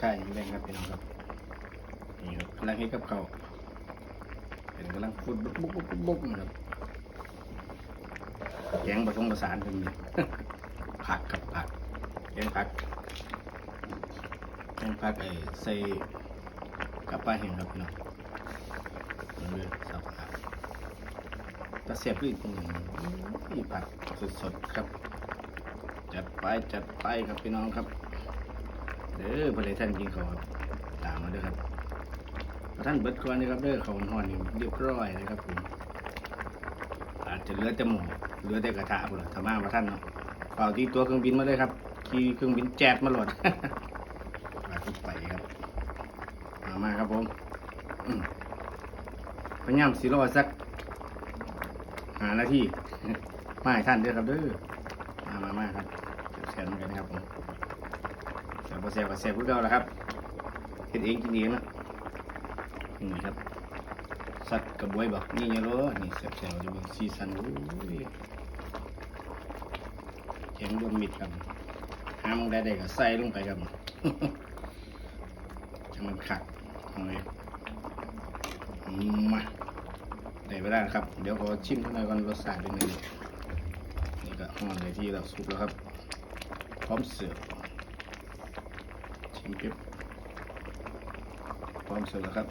ทายแรงครับพี่น้องครับนี่ครับกำลังให้กับเขาวเป็นกำลังฟุดบุกบุกบุกบุกบุกนะครับแกงผสมผสานกันนี่ผักกับผักแกงผักแกงผักไอ้ใส่กับปลาแห้งครับพี่น้องเอาเลยสับผักตะเสียบลิ้นนี่ผักสดๆครับ จัดไปจัดไปครับพี่น้องครับ เด้อประเดี๋ยวท่านกินเขาวครับตามมาด้อครับท่านเบิดก่อนนะครับเด้อเขาห่อนนี่เรียบร้อยนะครับผมอาจจะเหลือแต่หมูเหลือแต่กระทะพุ่นล่ะถ้ามาว่าท่านเนาะเป่าที่ตัวเครื่องบินมาเลยครับขี่เครื่องบินแจ๊ดมาหลดมาทุกไปครับมามาครับผมพยายามสิรอสักหาหน้าทีมาให้ท่านเด้อครับเด้อมามามาครับแซนกันนะครับผม แซ่บแซ่บก็แซ่บพวกเราแหละครับเฮ็ดเองกินเองนะนี่ครับสัตว์กระบวยบอกนี่เนี่ยเหรอนี่แซ่บแซ่บจะเป็นซีซันโอ้ยแข็งรวมมิดครับห้ามได้ได้ก็ใส่ลงไปครับจะมันขัดเอาเลยมาได้เวลาแล้วครับ เดี๋ยวขอชิมข้างในก่อนรสชาติเป็นยังไงนี่ก็ห่อนเลยที่เราสุกแล้วครับ พร้อมเสิร์ฟ ชิมเก็บพร้อมเสร็จแล้วครับ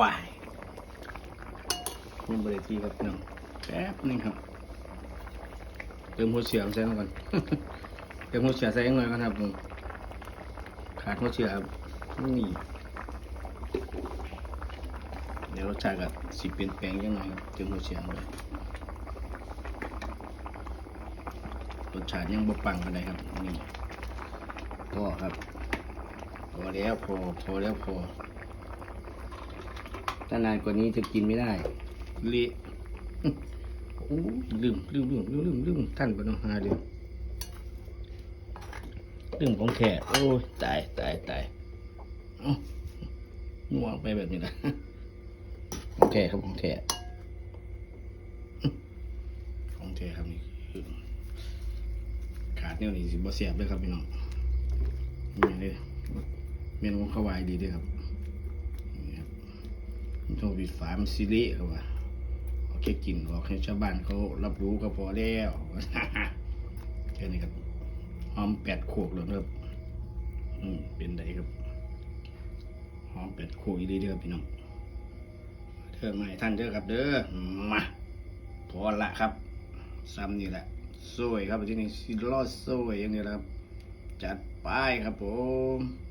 ว้ายนี่บริทีครับน้องแป๊บนึงครับเติมหัวเฉียงใส่ก่อนเติมหัวเฉียใส่หน่อยก่อนครับผมขาดหัวเฉียครับนี่เดี๋ยวรสชาติก็สิเปลี่ยนแปลงยังไงเติมหัวเฉียงเลย รสชาติยังบ่ปังปานใดครับนี่พอครับ พอแล้วพอพอแล้วพอถ้านานกว่านี้จะกินไม่ได้เละโอ้ลืมลืมลืมลืมลืมลืมท่านปนองหาลืมลืมของแขกโอ้ยตายตายตายเอ้าง่วงไปแบบนี้นะของแท้ครับของแท้ของแท้ครับนี่คือ เนี่ยนี่สิบ่เสียบเลยครับพี่น้องนี่เลยเมนูของเขาวายดีด้วยครับนี่ครับมันต้องปิดฝามซิเละครับว่าเอาแค่กินออกให้ชาวบ้านเขารับรู้ก็พอแล้วแค่นี้ครับหอมแปดโขกเลยครับอืมเป็นไดครับหอมแปดโขกอีดีเด้อครับพี่น้องเด้อให้ท่านเด้อครับ เด้อมาพอละครับซ้ำนี่แหละ สวยครับที่นี่ซิลอสสวยอย่างนี้ครับ จัดไปครับผม